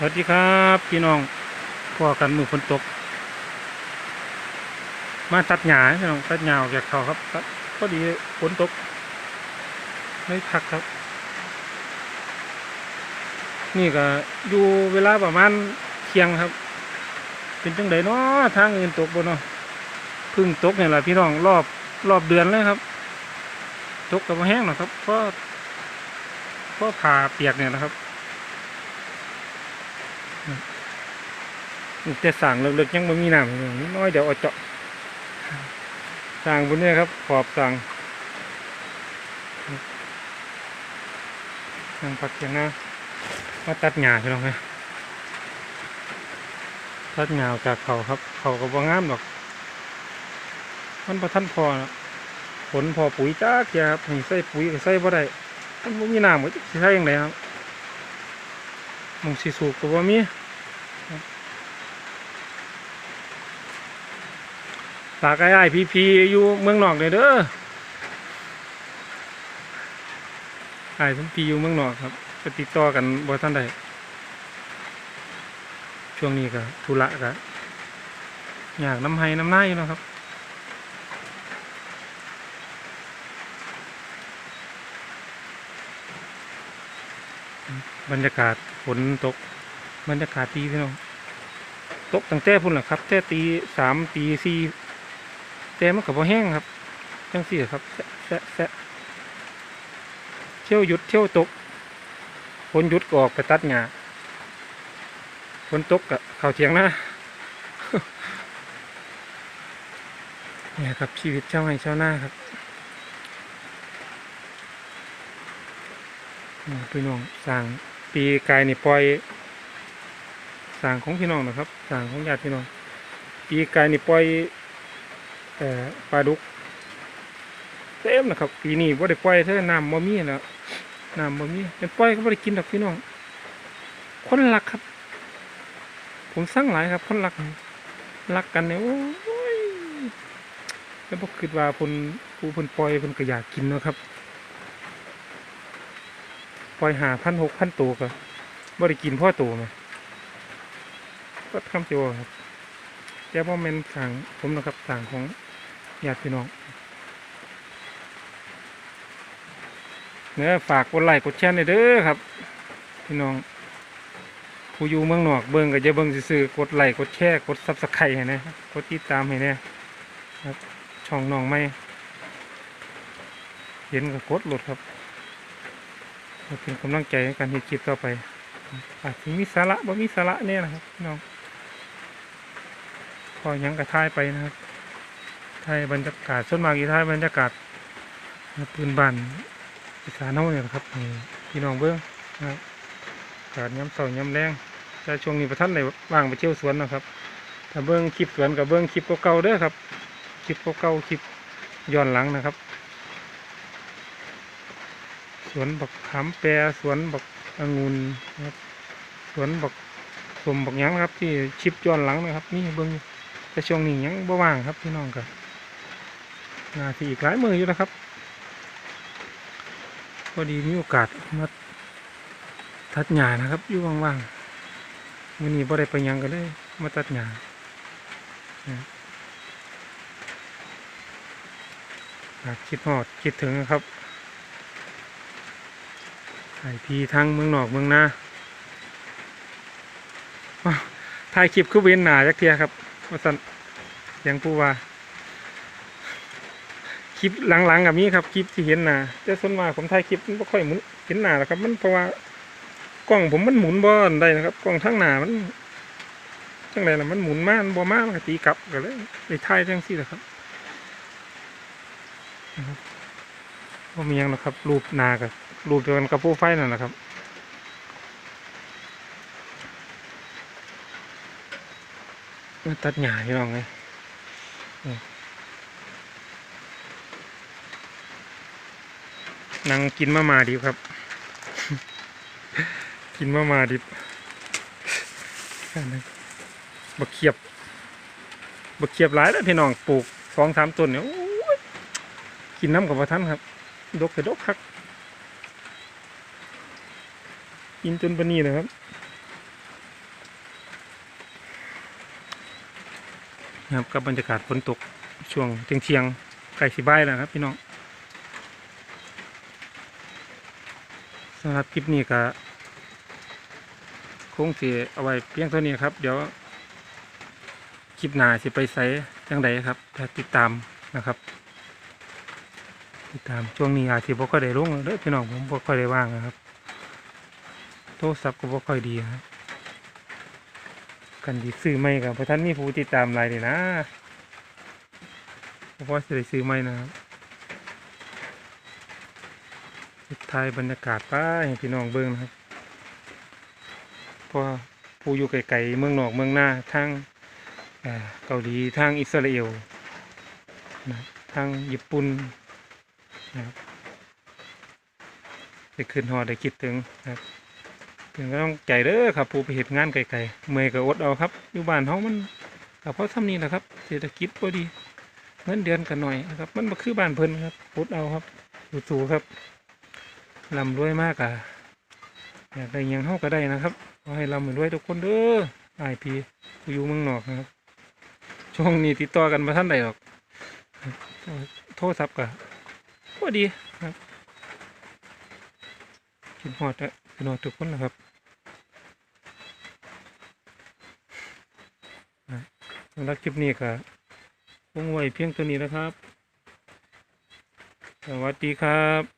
สวัสดีครับพี่น้องพ่อกันมือฝนตก มาตัดหญ้าพี่น้องตัดหญ้าออกจากเขาครับตัดพอดีฝนตก ไม่พักครับ นี่ก็อยู่เวลาประมาณเที่ยงครับ เป็นจังไดเนาะทางอื่นตกบ่เนาะพึ่งตกเนี่ยแหละพี่น้องรอบรอบเดือนเลยครับตกกับแห้งหรอครับเพราะเพราะผ่าเปียกเนี่ยนะครับ แต่สั่งเล็กๆยังไม่มีน้ำนิดน้อยเดี๋ยวเอาเจาะสั่งบนนี้ครับ ขอบสั่งสั่งผักอย่างนะมาตัดหญ้าใช่ไหมตัดหญ้าจากเขาครับ เขาก็บ่งามหรอก มันประทันพอนะผลพอปุ๋ยจ้าเกียครับใส่ปุ๋ยใส่บ่ได้มันบ่มีน้ำก็จะใส่ยังไงครับ มองสีสูบก็บ่มีฝากไอ้ไอ้พีพีอยู่เมืองนอกเลยเด้อไอ้ทั้งพีอยู่เมืองนอกครับก็ติดต่อกันบ่ท่านใดช่วงนี้ก็ธุระก็อยากน้ำไห้น้ำหน้าอยู่นะครับ บรรยากาศฝนตก บรรยากาศดีพี่น้องตกตั้งแต่พุ่นแหละครับแต่ตีสามตีสี่แต่มันก็บ่แห้งครับจังสี่ครับแซะแซะแซะเที่ยวหยุดเที่ยวตกฝนหยุดก็ออกไปตัดหญ้าฝนตกกับเขาเถียงนะเนี่ยครับชีวิตเจ้าไห้เจ้าหน้าครับ พี่น้องสร้างปีกายนี่ปล่อยสร้างของพี่น้องนะครับสร้างของญาติพี่น้อง ปีกายนี่ปล่อยเอ่ปลาดุกเต็มนะครับปีนี้ว่าได้ปล่อยเท่าน้ำบ่มีแล้วน้ำบ่มีเป็นปล่อยก็บ่ได้กินดอกพี่น้อง คนรักครับ ผมสั่งหลายครับ คนรักรักกันเนี่ยโอ้ยแล้วบ่คิดว่าเพิ่นผู้เพิ่นปล่อยเพิ่นก็อยากกินนะครับ ปล่อยหาพันหกพันตัวก็บ่ได้กินพ่อตัวไหมก็ทำเจียวครับแต่ว่าเป็นสั่งผมนะครับสั่งของญาติพี่น้องเนื้อฝากกดไลค์กดแชร์หน่อยเด้อครับ พี่น้องผู้อยู่เมืองนอกเบิ่งก็จะเบิ่งซื่อๆกดไลค์กดแชร์กดซับสไครต์ให้นะกดติดตามให้นะครับช่องน้องไม่เห็นก็กดโหลดครับ เพื่อเป็นกำลังใจในการเฮ็ดคลิปต่อไป อาจจะมีสาระบ่มีสาระเนี่ยนะครับน้องพอยังกระทายไปนะครับทายบรรยากาศส่วนมากอีทายบรรยากาศปืนบานอีสานเฮาเนี่ยนะครับพี่น้องเบิ้งนะครับอากาศย้ำเสาย้ำแรงแต่ช่วงนี้ประทันในว่างไปเที่ยวสวนนะครับถ้าเบิ้องคลิปสวนกับเบิ้องคลิปเก่าๆเด้อครับคลิปเก่าๆคลิปย้อนหลังนะครับ วนบักขามแปรสวนบักองุ่นครับ สวนบักสมบักยังครับ ที่ชิปย้อนหลังนะครับ นี่เบิ้งอยู่แต่ช่วงนี้ยังบ่ว่างครับพี่น้องครับนาทีอีกหลายมืออยู่นะครับพอดีมีโอกาสมาตัดหญ้านะครับอยู่ว่างๆวันนี้บ่ได้ไปยังกันเลย มาตัดหญ้าคิดฮอดคิดถึงครับ ไอพีทั้งเมืองนอกเมืองนาถ่ายคลิปคือเว้นหนาจักเทียครับว่าสันยังผู้ว่า คลิปหลังๆกับนี้ครับ คลิปที่เห็นหนาแต่ส่วนมากผมถ่ายคลิปไม่ค่อยหมุนเห็นหนาหรอกครับ มันเพราะว่ากล้องผมมันหมุนบ่ได้นะครับ กล้องทั้งหนามันจังไรล่ะมันหมุนมากบ่มากมันตีกลับก็เลยเลยถ่ายจังซี่แหละครับนะครับ ว่ามีหยังนะครับ รูปนากับรูปเดียวกันกับโปรไฟล์นั่นแหละครับมาตัดหญ้าพี่น้องเลยนี่นั่งกินมามาดิบครับ กินมามาดิบบักเขียบบักเขียบหลายแล้วพี่น้องปลูกสองสามต้นเนี่ยโอ้ยกินน้ำกับพระท่านครับ ดกแต่ดกคักกินจนปนีนะครับนะครับกับบรรยากาศฝนตกช่วงเที่ยงๆไก่สีใบนะครับพี่น้องสำหรับคลิปนี้ก็คงเสียเอาไว้เพียงเท่านี้ครับ เดี๋ยวคลิปหน้าสิไปใส่ยังไงครับถ้าติดตามนะครับ ติดตามช่วงนี้อาจสิบ่ค่อยได้ลงเด้อพี่น้องผมบ่ค่อยได้ว่างนะครับ โทรศัพท์ก็บ่ค่อยดีครับกันดีซื้อไม่กับเพราะท่านมีผู้ติดตามหลายเลยนะเพราะว่าจะได้ซื้อไม่นะครับสุดท้ายบรรยากาศป้าให้พี่น้องเบิ่งนะครับเพราะผู้อยู่ไกลๆเมืองนอกเมืองหน้าทางเกาหลีทางอิสราเอลนะทางญี่ปุ่น นะครับได้ขึ้นหอดได้คิดถึงนะครับถึงก็ต้องใจเด้อครับผู้ไปเหตุงานไกลๆเมื่อยก็อดเอาครับอยู่บ้านเฮามันก็เพราะทำนี้แหละครับ เศรษฐกิจพอดีเงินเดือนกันหน่อยนะครับ มันบ่คือบ้านเพิ่นครับอดเอาครับสู้ๆครับร่ำรวยมากอะอยากได้ยังเฮาก็ได้นะครับขอให้ร่ำรวยทุกคนเด้อไอพีผู้อยู่เมืองนอกนะครับช่วงนี้ติดต่อกันมาท่านใดหรอก โทรศัพท์ก็ พอดีครับคินหอดอะกินหอดทุกคนนะครับสำหรับคลิปนี้ก็คงไว้เพียงตัวนี้นะครับ สวัสดีครับ